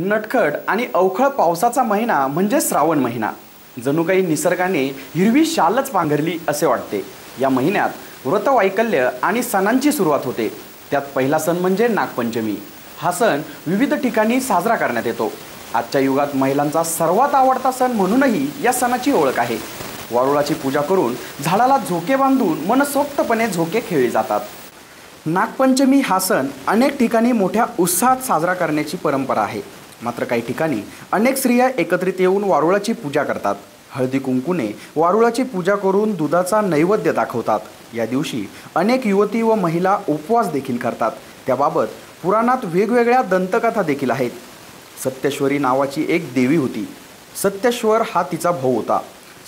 नटखट आणि अवखळ पावसाचा महिना म्हणजे श्रावण महिना. जणू काही निसर्गाने हिरवी शालच पांघरली असे वाटते. या महिन्यात व्रतवैकल्य आणि सणांची सुरुवात होते. त्यात पहिला सण म्हणजे नागपंचमी. हा सण विविध ठिकाणी साजरा करण्यात येतो. आजच्या युगात महिलांचा सर्वात आवडता सण म्हणूनही या सणाची ओळख आहे. वारुळाची पूजा करून झाडाला झोके बांधून मनसोक्तपणे झोके खेळले जातात. नागपंचमी हा सण अनेक ठिकाणी मोठ्या उत्साहात साजरा करण्याची परंपरा आहे. मात्र काही ठिकाणी अनेक स्त्रिया एकत्रित येऊन वारुळाची पूजा करतात. हळदी कुंकूने वारुळाची पूजा करून दुधाचा नैवेद्य दाखवतात. या दिवशी अनेक युवती व महिला उपवास देखील करतात. त्याबाबत पुराणात वेगवेगळ्या दंतकथा देखील आहेत. सत्यश्वरी नावाची एक देवी होती. सत्यश्वर हा तिचा भाऊ होता.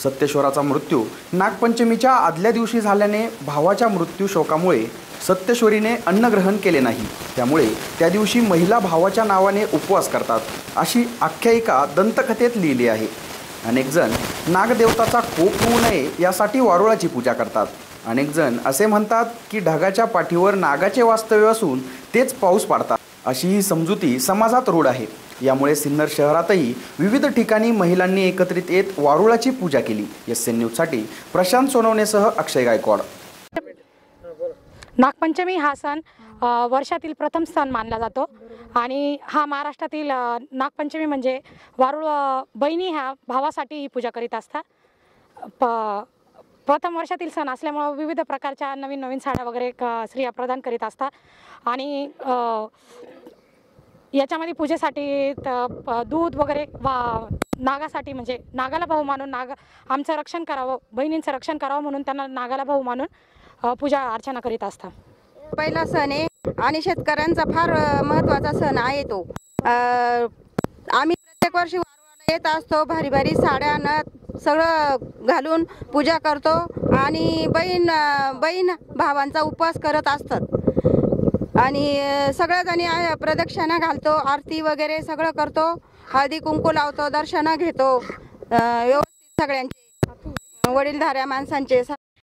सत्यश्वराचा मृत्यू नागपंचमीच्या आदल्या दिवशी झाल्याने भावाच्या मृत्यू शोकामुळे सत्यश्वरीने अन्नग्रहण केले नाही. त्यामुळे त्या दिवशी महिला भावाच्या नावाने उपवास करतात अशी आख्यायिका दंतकथेत लिहिली आहे. अनेकजण नागदेवताचा कोप होऊ नये यासाठी वारुळाची पूजा करतात. अनेकजण असे म्हणतात की ढगाच्या पाठीवर नागाचे वास्तव्य असून तेच पाऊस पाडतात. अशी ही समजुती समाजात रूढ आहे. यामुळे सिन्नर शहरातही विविध ठिकाणी महिलांनी एकत्रित येत वारुळाची पूजा केली. एस एन न्यूजसाठी प्रशांत सोनवणेसह अक्षय गायकवाड. नागपंचमी हा सण वर्षातील प्रथम सण मानला जातो. आणि हा महाराष्ट्रातील नागपंचमी म्हणजे वारुळ बहिणी ह्या भावासाठी ही पूजा करीत असतात. प प्रथम वर्षातील सण असल्यामुळं विविध प्रकारच्या नवीन नवीन साड्या वगैरे क- स्त्रिया प्रदान करीत असतात. आणि याच्यामध्ये पूजेसाठी त- दूध वगैरे वा नागासाठी म्हणजे नागाला भाऊ मानून नाग आमचं रक्षण करावं बहिणींचं रक्षण करावं म्हणून त्यांना नागाला भाऊ मानून पूजा अर्चना करीत असतात पहिला सण आहे आणि शेतकऱ्यांचा फार महत्त्वाचा सण आहे तो. आम्ही प्रत्येक वर्षी वारुळाला येत असतो भारी भारी साड्या नथ सगळं घालून पूजा करतो आणि बहीण बहीण भावांचा उपवास करत असतात. आणि सगळ्याजणी प्रदक्षिणा घालतो आरती वगैरे सगळं करतो हळदी कुंकू लावतो दर्शनं घेतो व्यवस्थित सगळ्यांचे वडीलधाऱ्या माणसांचे